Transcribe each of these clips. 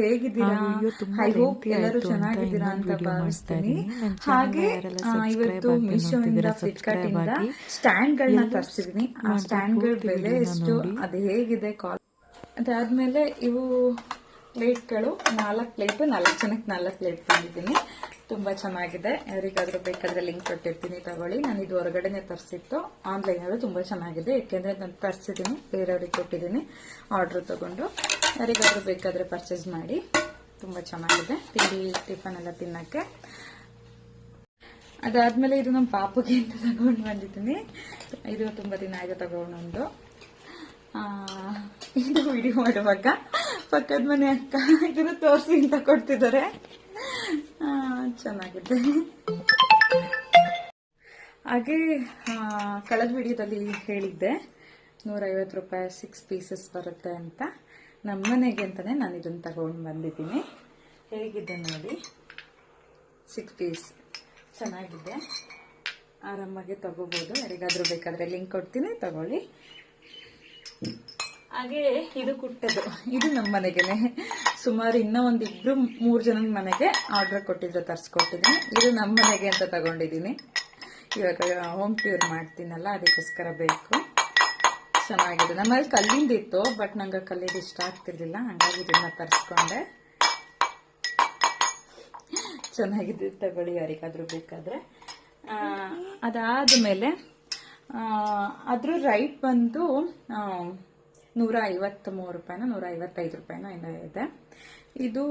ಹೇಗಿದ್ದೀರಾ? I hope ಎಲ್ಲರೂ ಚೆನ್ನಾಗಿದ್ದೀರಾ ಅಂತ ಭಾವಿಸ್ತೀನಿ. ಹಾಗೆ ಇವತ್ತು ಮೀಶೋ ಇಂದ ಫ್ಲಿಪ್ಕಾರ್ಟ್ ಇಂದ. ಸ್ಟ್ಯಾಂಡ್ ಗಳನ್ನ ತರಿಸಿದೀನಿ ಆ ಸ್ಟ್ಯಾಂಡ್ಗಳ ಬೆಲೆ ಎಷ್ಟು? ಅದ್ ಹೇಗಿದೆ ಕಾಲ್ ಅದಾದ್ಮೇಲೆ ಇವು ಪ್ಲೇಟ್ಗಳು ನಾಲ್ಕು ಪ್ಲೇಟ್ ನಾಲ್ಕು ಜನಕ್ಕೆ ನಾಲ್ಕು ಪ್ಲೇಟ್ ತಂದಿದ್ದೀನಿ. ತುಂಬಾ ಚೆನ್ನಾಗಿದೆ. ಯಾರಿಗಾದ್ರೂ ಬೇಕಾದ್ರೆ ಲಿಂಕ್ ಕೊಟ್ಟಿರ್ತೀನಿ ತಗೊಳ್ಳಿ. ನಾನು ಇದು ಹೊರಗಡೆನೆ ತರಿಸಿತ್ತು ಆನ್ಲೈನ್ ಅಲ್ಲಿ ತುಂಬಾ ಚೆನ್ನಾಗಿದೆ. ಯಾಕೆಂದ್ರೆ ನಾನು ತರಿಸಿದ್ದೀನಿ ಬೇರೆಯವ್ರಿಗೆ ಕೊಟ್ಟಿದ್ದೀನಿ. ಆರ್ಡರ್ ತಗೊಂಡು. ಯಾರಿಗಾದ್ರೂ ಬೇಕಾದ್ರೆ ಪರ್ಚೇಸ್ ಮಾಡಿ. ತುಂಬಾ ಚೆನ್ನಾಗಿದೆ. ತಿಂಡಿ ಟಿಫನ್ ಎಲ್ಲ ತಿನ್ನಕ್ಕೆ. ಅದಾದ್ಮೇಲೆ ಇದು ನಮ್ಮ ಪಾಪುಗೆ ಅಂತ ತಗೊಂಡು ಬಂದಿದ್ದೀನಿ. ಇದು ತುಂಬಾ ದಿನ ಆಯ್ತು ತಗೊಂಡು ಆ, ಇದು ವಿಡಿಯೋ ಮಾಡುವಾಗ ಪಕ್ಕದ ಮನೆ ಅಕ್ಕ ಇದನ್ನು ತೋರಿಸಿ ಅಂತ ಕೊಡ್ತಿದ್ದಾರೆ. ಚೆನ್ನಾಗಿದೆ. ಹಾಗೆ ಕಳೆದ ವಿಡಿಯೋದಲ್ಲಿ ಹೇಳಿದ್ದೆ. ನೂರೈವತ್ತು ರೂಪಾಯಿ ಸಿಕ್ಸ್ ಪೀಸಸ್ ಬರುತ್ತೆ ಅಂತ. ನಮ್ಮನೆಗೆ ಅಂತಲೇ ನಾನು ಇದನ್ನು ತಗೊಂಡು ಬಂದಿದ್ದೀನಿ. ಹೇಗಿದೆ ನೋಡಿ. ಸಿಕ್ಸ್ ಪೀಸ್ ಚೆನ್ನಾಗಿದೆ. ಆರಾಮಾಗಿ ತಗೋಬಹುದು ಯಾರಿಗಾದರೂ ಬೇಕಾದ್ರೆ ಲಿಂಕ್ ಕೊಡ್ತೀನಿ, ತಗೊಳ್ಳಿ. ಹಾಗೆ ಇದು ಕುಟ್ಟದು. ಇದು ನಮ್ಮ ಮನೆಗೆನೆ. ಸುಮಾರು ಇನ್ನೂ ಒಂದು ಇಬ್ಬರು ಮೂರು ಜನದ ಮನೆಗೆ ಆರ್ಡರ್ ಕೊಟ್ಟಿದ್ರು, ತರಿಸ್ಕೊಟ್ಟಿದ್ದೀನಿ. ಇದು ನಮ್ಮ ಮನೆಗೆ ಅಂತ ತಗೊಂಡಿದ್ದೀನಿ. ಇವಾಗ ಹೋಮ್ ಟ್ಯೂರ್ ಮಾಡ್ತೀನಲ್ಲ, ಅದಕ್ಕೋಸ್ಕರ ಬೇಕು. ಚೆನ್ನಾಗಿದೆ. ನಮ್ಮಲ್ಲಿ ಕಲ್ಲಿಂದಿತ್ತು ಬಟ್ ನಂಗೆ ಕಲ್ಲಿದ್ದು ಇಷ್ಟ ಆಗ್ತಿರ್ಲಿಲ್ಲ ಹಂಗಾಗಿ ಇದನ್ನ ತರಿಸ್ಕೊಂಡೆ. ಚೆನ್ನಾಗಿದೆ ತಗೊಳ್ಳಿ ಯಾರಿಗಾದ್ರೂ ಬೇಕಾದ್ರೆ. ಆ, ಅದಾದ್ಮೇಲೆ ಆ, ಅದ್ರ ರೈಟ್ ಬಂದು ನೂರ ಐವತ್ತ್ಮೂರು ರೂಪಾಯಿನ ನೂರ ಐವತ್ತೈದು ರೂಪಾಯಿನ ಏನೋ ಇದೆ. ಇದು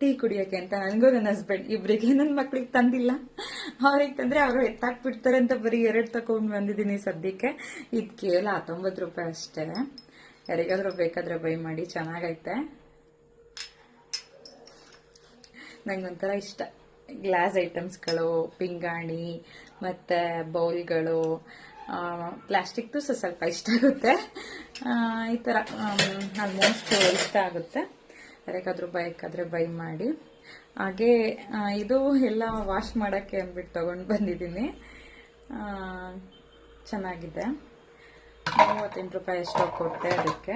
ಟೀ ಕುಡಿಯಕ್ಕೆ ಅಂತ ನನಗೂ ನನ್ನ ಹಸ್ಬೆಂಡ್ ಇಬ್ಬರಿಗೆ ನನ್ನ ಮಕ್ಳಿಗೆ ತಂದಿಲ್ಲ. ಅವ್ರಿಗೆ ತಂದ್ರೆ ಅವರು ಎತ್ತಾಕ್ಬಿಡ್ತಾರೆ ಅಂತ ಬರೀ ಎರಡು ತಗೊಂಡು ಬಂದಿದ್ದೀನಿ ಸದ್ಯಕ್ಕೆ. ಇದು ಕೇವಲ ಹತ್ತೊಂಬತ್ತು ರೂಪಾಯಿ ಅಷ್ಟೇ. ಯಾರಿಗಾದ್ರೂ ಬೇಕಾದ್ರೆ ಬೈ ಮಾಡಿ, ಚೆನ್ನಾಗೈತೆ. ನಂಗೊಂಥರ ಇಷ್ಟ. ಗ್ಲಾಸ್ ಐಟಮ್ಸ್ಗಳು, ಪಿಂಗಾಣಿ, ಮತ್ತು ಬೌಲ್ಗಳು ಪ್ಲಾಸ್ಟಿಕ್ದು ಸ್ವಲ್ಪ ಇಷ್ಟ ಆಗುತ್ತೆ. ಈ ಥರ ಆಲ್ಮೋಸ್ಟ್ ಇಷ್ಟ ಆಗುತ್ತೆ. ಯಾರಿಗಾದ್ರೂ ಬೈಕಾದ್ರೆ ಬೈ ಮಾಡಿ. ಹಾಗೆ ಇದು ಎಲ್ಲ ವಾಶ್ ಮಾಡೋಕ್ಕೆ ಅಂದ್ಬಿಟ್ಟು ತೊಗೊಂಡು ಬಂದಿದ್ದೀನಿ. ಚೆನ್ನಾಗಿದೆ. ಮೂವತ್ತೆಂಟು ರೂಪಾಯಿ ಎಷ್ಟೋ ಕೊಟ್ಟೆ ಅದಕ್ಕೆ.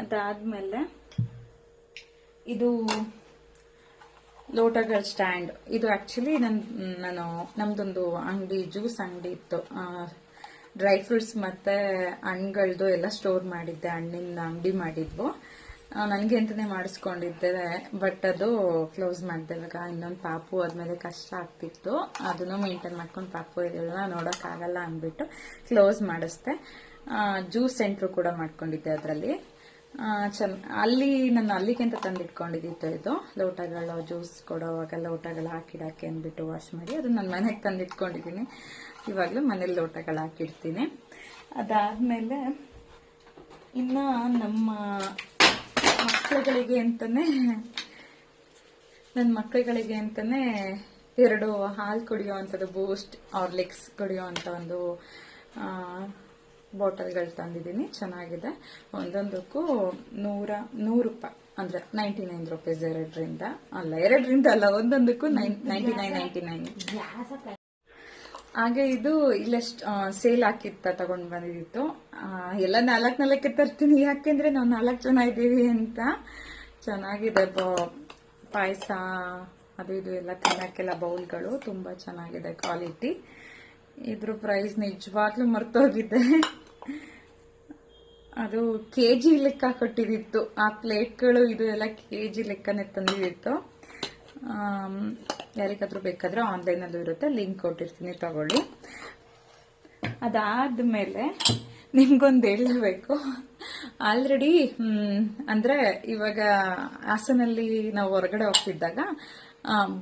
ಅದಾದಮೇಲೆ ಇದು ಲೋಟಗಳ ಸ್ಟ್ಯಾಂಡ್ ಇದು ಆ್ಯಕ್ಚುಲಿ ನನ್ನ ನಾನು, ನಮ್ದೊಂದು ಅಂಗಡಿ ಜ್ಯೂಸ್ ಅಂಗಡಿ ಇತ್ತು. ಡ್ರೈ ಫ್ರೂಟ್ಸ್ ಮತ್ತೆ ಹಣ್ಣುಗಳದ್ದು ಎಲ್ಲ ಸ್ಟೋರ್ ಮಾಡಿದ್ದೆ ಹಣ್ಣಿನ ಅಂಗಡಿ ಮಾಡಿದ್ವು ನನಗೆ ಅಂತಾನೆ ಮಾಡಿಸ್ಕೊಂಡಿದ್ದೇವೆ ಬಟ್ ಅದು ಕ್ಲೋಸ್ ಮಾಡಿದೆ. ಇವಾಗ ಇನ್ನೊಂದು ಪಾಪು ಆದ್ಮೇಲೆ ಕಷ್ಟ ಆಗ್ತಿತ್ತು. ಅದನ್ನು ಮೇಂಟೈನ್ ಮಾಡ್ಕೊಂಡು ಪಾಪು ಇದೆಲ್ಲ ನೋಡೋಕ್ಕಾಗಲ್ಲ ಅಂದ್ಬಿಟ್ಟು ಕ್ಲೋಸ್ ಮಾಡಿಸ್ದೆ. ಜ್ಯೂಸ್ ಸೆಂಟ್ರು ಕೂಡ ಮಾಡ್ಕೊಂಡಿದ್ದೆ ಅದರಲ್ಲಿ. ಚೆನ್ನ ಅಲ್ಲಿ ನಾನು ಅಲ್ಲಿಗೆ ಅಂತ ತಂದಿಟ್ಕೊಂಡಿದ್ದಿತ್ತು ಇದು? ಲೋಟಗಳು ಜ್ಯೂಸ್ ಕೊಡೋವಾಗ ಲೋಟಗಳು ಹಾಕಿಡಕ್ಕೆ ಅಂದ್ಬಿಟ್ಟು ವಾಶ್ ಮಾಡಿ, ಅದು ನನ್ನ ಮನೆಗೆ ತಂದಿಟ್ಕೊಂಡಿದ್ದೀನಿ. ಇವಾಗಲೂ ಮನೇಲಿ ಲೋಟಗಳು ಹಾಕಿಡ್ತೀನಿ. ಅದಾದಮೇಲೆ ಇನ್ನು ನಮ್ಮ ಮಕ್ಕಳುಗಳಿಗೆ ಅಂತಾನೆ ನನ್ನ ಮಕ್ಕಳುಗಳಿಗೆ ಅಂತಾನೆ ಎರಡು ಹಾಲು ಕುಡಿಯೋ ಅಂಥದ್ದು ಬೂಸ್ಟ್ ಆರ್ಲಿಕ್ಸ್ ಕುಡಿಯೋ ಅಂಥ ಒಂದು ಬಾಟಲ್ಗಳು ತಂದಿದ್ದೀನಿ. ಚೆನ್ನಾಗಿದೆ. ಒಂದೊಂದಕ್ಕೂ ನೂರ ನೂರು ರೂಪಾಯಿ. ಅಂದ್ರೆ ನೈಂಟಿ ನೈನ್ ರುಪೀಸ್ ಎರಡರಿಂದ ಅಲ್ಲ ಎರಡರಿಂದ ಅಲ್ಲ ಒಂದೊಂದಕ್ಕೂ nine ninety nine ninety nine. ಹಾಗೆ ಇದು ಇಲ್ಲೆಷ್ಟು ಸೇಲ್ ಹಾಕಿತ್ತ ತಗೊಂಡು ಬಂದಿತ್ತು ಎಲ್ಲ ನಾಲ್ಕು ನಾಲ್ಕೆ ತರ್ತೀನಿ. ಯಾಕೆಂದ್ರೆ ನಾವು ನಾಲ್ಕು ಜನ ಇದ್ದೀವಿ ಅಂತ. ಚೆನ್ನಾಗಿದೆ ಪಾಯಸ, ಅದು ಇದು ಎಲ್ಲ ತಿನ್ನಕ್ಕೆಲ್ಲ ಬೌಲ್ಗಳು. ತುಂಬಾ ಚೆನ್ನಾಗಿದೆ ಕ್ವಾಲಿಟಿ. ಇದ್ರ ಪ್ರೈಸ್ ನಿಜವಾಗ್ಲೂ ಮರ್ತೋಗಿದೆ. ಅದು ಕೆ ಜಿ ಲೆಕ್ಕ ಕೊಟ್ಟಿದ್ದಿತ್ತು ಆ ಪ್ಲೇಟ್ಗಳು ಇದು ಎಲ್ಲ ಕೆ ಜಿ ಲೆಕ್ಕನೇ ತಂದಿದ್ದಿತ್ತು ಯಾರಿಗಾದ್ರೂ ಬೇಕಾದ್ರೆ ಆನ್ಲೈನಲ್ಲೂ ಇರುತ್ತೆ. ಲಿಂಕ್ ಕೊಟ್ಟಿರ್ತೀನಿ, ತಗೊಳ್ಳಿ. ಅದಾದ್ಮೇಲೆ ನಿಮ್ಗೊಂದು ಹೇಳಬೇಕು. ಆಲ್ರೆಡಿ ಅಂದ್ರೆ ಇವಾಗ ಹಾಸನಲ್ಲಿ ನಾವು ಹೊರಗಡೆ ಹೋಗ್ತಿದ್ದಾಗ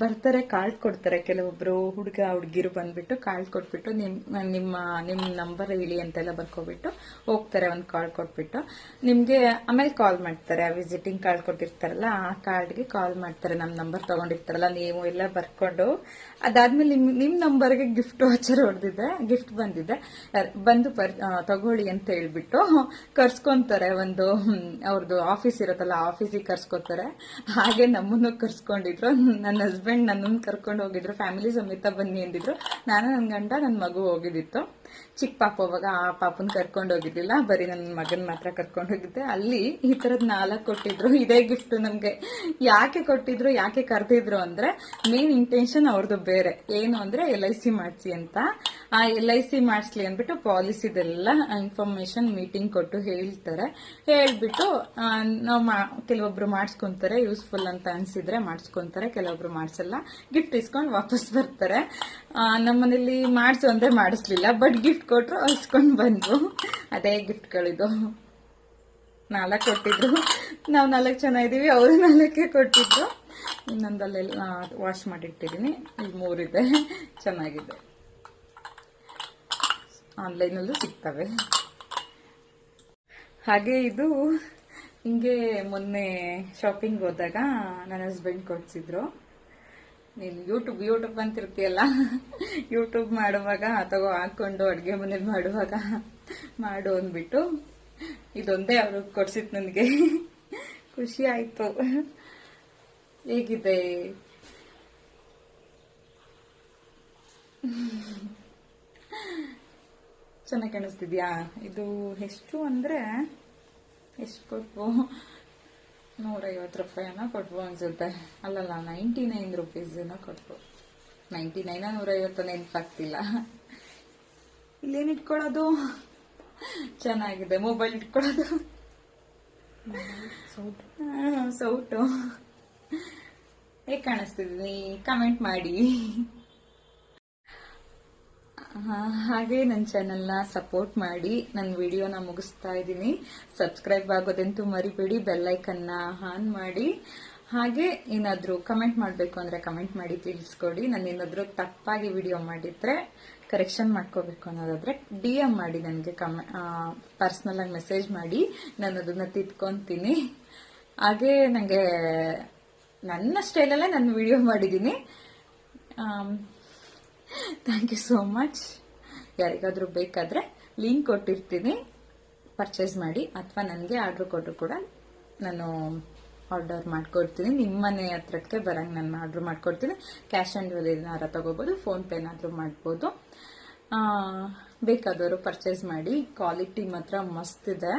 ಬರ್ತಾರೆ ಕಾರ್ಡ್ ಕೊಡ್ತಾರೆ. ಕೆಲವೊಬ್ರು ಹುಡುಗ, ಹುಡುಗಿರು ಬಂದ್ಬಿಟ್ಟು ಕಾರ್ಡ್ ಕೊಟ್ಬಿಟ್ಟು ನಿಮ್, ನಿಮ್ಮ ನಿಮ್ಮ ನಂಬರ್ ಹೇಳಿ ಅಂತೆಲ್ಲ ಬರ್ಕೊಬಿಟ್ಟು ಹೋಗ್ತಾರೆ, ಒಂದು ಕಾರ್ಡ್ ಕೊಟ್ಬಿಟ್ಟು. ನಿಮ್ಗೆ ಆಮೇಲೆ ಕಾಲ್ ಮಾಡ್ತಾರೆ ವಿಸಿಟಿಂಗ್ ಕಾರ್ಡ್ ಕೊಟ್ಟಿರ್ತಾರಲ್ಲ, ಆ ಕಾರ್ಡ್ಗೆ ಕಾಲ್ ಮಾಡ್ತಾರೆ. ನಮ್ಮ ನಂಬರ್ ತಗೊಂಡಿರ್ತಾರಲ್ಲ, ನೀವು ಎಲ್ಲ ಬರ್ಕೊಂಡು. ಅದಾದ್ಮೇಲೆ ನಿಮ್ ನಿಮ್ ನಂಬರ್ಗೆ ಗಿಫ್ಟ್ ವಾಚರ್ ಹೊಡೆದಿದೆ ಗಿಫ್ಟ್ ಬಂದಿದೆ. ಬಂದು ಪರ್ ತಗೊಳ್ಳಿ ಅಂತ ಹೇಳ್ಬಿಟ್ಟು ಕರ್ಸ್ಕೊಂತಾರೆ. ಒಂದು ಅವ್ರದ್ದು ಆಫೀಸ್ ಇರುತ್ತಲ್ಲ ಆಫೀಸಿಗೆ ಕರ್ಸ್ಕೊತಾರೆ. ಹಾಗೆ ನಮ್ಮನ್ನು ಕರ್ಸ್ಕೊಂಡಿದ್ರು. ಹಸ್ಬೆಂಡ್ ನನ್ನನ್ನು ಕರ್ಕೊಂಡು ಹೋಗಿದ್ರು. ಫ್ಯಾಮಿಲಿ ಸಮೇತ ಬನ್ನಿ ಅಂದಿದ್ರು. ನಾನು ನನ್ನ ಗಂಡ ನನ್ನ ಮಗು ಹೋಗಿದ್ದಿತ್ತು. ಚಿಕ್ಕ ಪಾಪ ಅವಾಗ ಆ ಪಾಪನ್ ಕರ್ಕೊಂಡು ಹೋಗಿದ್ದಿಲ್ಲ ಬರೀ ನನ್ನ ಮಗನ ಮಾತ್ರ ಕರ್ಕೊಂಡು ಹೋಗಿದ್ದೆ. ಅಲ್ಲಿ ಈ ತರದ್ ನಾಲ್ಕು ಕೊಟ್ಟಿದ್ರು. ಇದೇ ಗಿಫ್ಟ್ ನಮಗೆ. ಯಾಕೆ ಕೊಟ್ಟಿದ್ರು, ಯಾಕೆ ಕರೆದಿದ್ರು ಅಂದ್ರೆ ಮೇನ್ ಇಂಟೆನ್ಷನ್ ಅವ್ರದ್ದು ಬೇರೆ. ಏನು ಅಂದ್ರೆ ಎಲ್ ಐ ಸಿ ಮಾಡಿಸಿ ಅಂತ. ಆ, ಎಲ್ ಐ ಸಿ ಮಾಡಿಸ್ಲಿ ಅಂದ್ಬಿಟ್ಟು ಪಾಲಿಸಿದೆಲ್ಲ ಇನ್ಫಾರ್ಮೇಶನ್ ಮೀಟಿಂಗ್ ಕೊಟ್ಟು ಹೇಳ್ತಾರೆ. ಹೇಳ್ಬಿಟ್ಟು ನಾವು ಕೆಲವೊಬ್ರು ಮಾಡಿಸ್ಕೊಂತಾರೆ, ಯೂಸ್ಫುಲ್ ಅಂತ ಅನ್ಸಿದ್ರೆ ಮಾಡಿಸ್ಕೊಂತಾರೆ, ಕೆಲವೊಬ್ರು ಮಾಡಿಸಲ್ಲ. ಗಿಫ್ಟ್ ಇಸ್ಕೊಂಡು ವಾಪಸ್ ಬರ್ತಾರೆ. ನಮ್ಮ ಮನೇಲಿ ಮಾಡಿಸು ಅಂದ್ರೆ ಮಾಡಿಸ್ಲಿಲ್ಲ, ಬಟ್ ಗಿಫ್ಟ್ ಕೊಟ್ಟರು ಇಸ್ಕೊಂಡು ಬಂದ್ರು. ಅದೇ ಗಿಫ್ಟ್ಗಳಿದು. ನಾಲ್ಕು ಕೊಟ್ಟಿದ್ರು. ನಾವು ನಾಲ್ಕು ಜನ ಇದ್ದೀವಿ, ಅವರು ನಾಲ್ಕೇ ಕೊಟ್ಟಿದ್ರು. ಇನ್ನೊಂದಲ್ಲೆಲ್ಲ ವಾಶ್ ಮಾಡಿಟ್ಟಿದ್ದೀನಿ. ಇಲ್ಲಿ ಮೂರಿದೆ. ಚೆನ್ನಾಗಿದೆ. ಆನ್ಲೈನಲ್ಲೂ ಸಿಗ್ತವೆ. ಹಾಗೆ ಇದು ಹಿಂಗೆ ಮೊನ್ನೆ ಶಾಪಿಂಗ್ ಹೋದಾಗ ನನ್ನ ಹಸ್ಬೆಂಡ್ ಕೊಡ್ಸಿದ್ರು. ನೀನು ಯೂಟ್ಯೂಬ್ ಯೂಟ್ಯೂಬ್ ಅಂತಿರ್ತೀಯಲ್ಲ? ಯೂಟ್ಯೂಬ್ ಮಾಡುವಾಗ, ತಗೋ ಹಾಕೊಂಡು ಅಡುಗೆ ಮನೇಲಿ ಮಾಡುವಾಗ ಮಾಡು ಅಂದ್ಬಿಟ್ಟು ಇದೊಂದೇ ಅವರು ಕೊಡ್ಸಿದ್ ನನಗೆ. ಖುಷಿ ಆಯ್ತು. ಹೇಗಿದೆ? ಚೆನ್ನಾಗಿ ಕಾಣಿಸ್ತಿದ್ಯಾ? ಇದು ಎಷ್ಟು ಅಂದ್ರೆ ಎಷ್ಟು ಕೊಟ್ವು ನೂರೈವತ್ತು ರೂಪಾಯಿನ ಕೊಟ್ವು ಅನ್ಸುತ್ತೆ. ಅಲ್ಲಲ್ಲ, ನೈಂಟಿ ನೈನ್ ರುಪೀಸನ್ನು ಕೊಟ್ವು ನೈಂಟಿ ನೈನ ನೂರೈವತ್ತು ನೆನಪಾಗ್ತಿಲ್ಲ ಇಲ್ಲೇನು ಇಟ್ಕೊಳ್ಳೋದು? ಚೆನ್ನಾಗಿದೆ. ಮೊಬೈಲ್ ಇಟ್ಕೊಳ್ಳೋದು. ಸೌಟು. ಹೇಗೆ ಕಾಣಿಸ್ತಿದ್ದೀನಿ ಕಮೆಂಟ್ ಮಾಡಿ. ಹಾಗೆ ನನ್ನ ಚಾನೆಲ್ನ ಸಪೋರ್ಟ್ ಮಾಡಿ ನನ್ನ ವಿಡಿಯೋನ ಮುಗಿಸ್ತಾ ಇದ್ದೀನಿ. ಸಬ್ಸ್ಕ್ರೈಬ್ ಆಗೋದಂತೂ ಮರಿಬೇಡಿ ಬೆಲ್ಲೈಕನ್ನ ಆನ್ ಮಾಡಿ. ಹಾಗೆ ಏನಾದರೂ ಕಮೆಂಟ್ ಮಾಡಬೇಕು ಅಂದರೆ ಕಮೆಂಟ್ ಮಾಡಿ ತಿಳಿಸ್ಕೊಡಿ. ನಾನು ಏನಾದರೂ ತಪ್ಪಾಗಿ ವಿಡಿಯೋ ಮಾಡಿದ್ರೆ ಕರೆಕ್ಷನ್ ಮಾಡ್ಕೋಬೇಕು ಅನ್ನೋದಾದ್ರೆ ಡಿ ಎಂ ಮಾಡಿ ನನಗೆ ಕಮೆ ಪರ್ಸ್ನಲ್ ಆಗಿ ಮೆಸೇಜ್ ಮಾಡಿ. ನಾನು ಅದನ್ನ ತಿದ್ಕೊತೀನಿ. ಹಾಗೆ ನನಗೆ ನನ್ನ ಸ್ಟೈಲಲ್ಲೇ ನಾನು ವಿಡಿಯೋ ಮಾಡಿದ್ದೀನಿ. ಥ್ಯಾಂಕ್ ಯು ಸೋ ಮಚ್ ಯಾರಿಗಾದರೂ ಬೇಕಾದರೆ ಲಿಂಕ್ ಕೊಟ್ಟಿರ್ತೀನಿ. ಪರ್ಚೇಸ್ ಮಾಡಿ ಅಥವಾ ನನಗೆ ಆರ್ಡ್ರ್ ಕೊಟ್ಟರು ಕೂಡ ನಾನು ಆರ್ಡರ್ ಮಾಡ್ಕೊಡ್ತೀನಿ. ನಿಮ್ಮ ಮನೆ ಹತ್ರಕ್ಕೆ ಬರೋಂಗೆ ನಾನು ಆರ್ಡ್ರ್ ಮಾಡ್ಕೊಡ್ತೀನಿ. ಕ್ಯಾಶ್ ಆನ್ ಡೆಲಿವರಿನಾರ ತಗೋಬೋದು ಫೋನ್ಪೇನಾದರೂ ಮಾಡ್ಬೋದು. ಬೇಕಾದವರು ಪರ್ಚೇಸ್ ಮಾಡಿ ಕ್ವಾಲಿಟಿ ಮಾತ್ರ ಮಸ್ತ್ ಇದೆ.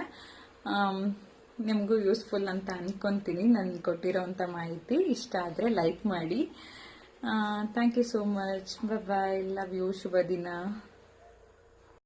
ನಿಮಗೂ ಯೂಸ್ಫುಲ್ ಅಂತ ಅನ್ಕೊಂತೀನಿ. ನಾನು ಕೊಟ್ಟಿರೋವಂಥ ಮಾಹಿತಿ ಇಷ್ಟ ಆದರೆ ಲೈಕ್ ಮಾಡಿ. Thank you so much bye love you ಶುಭ ದಿನ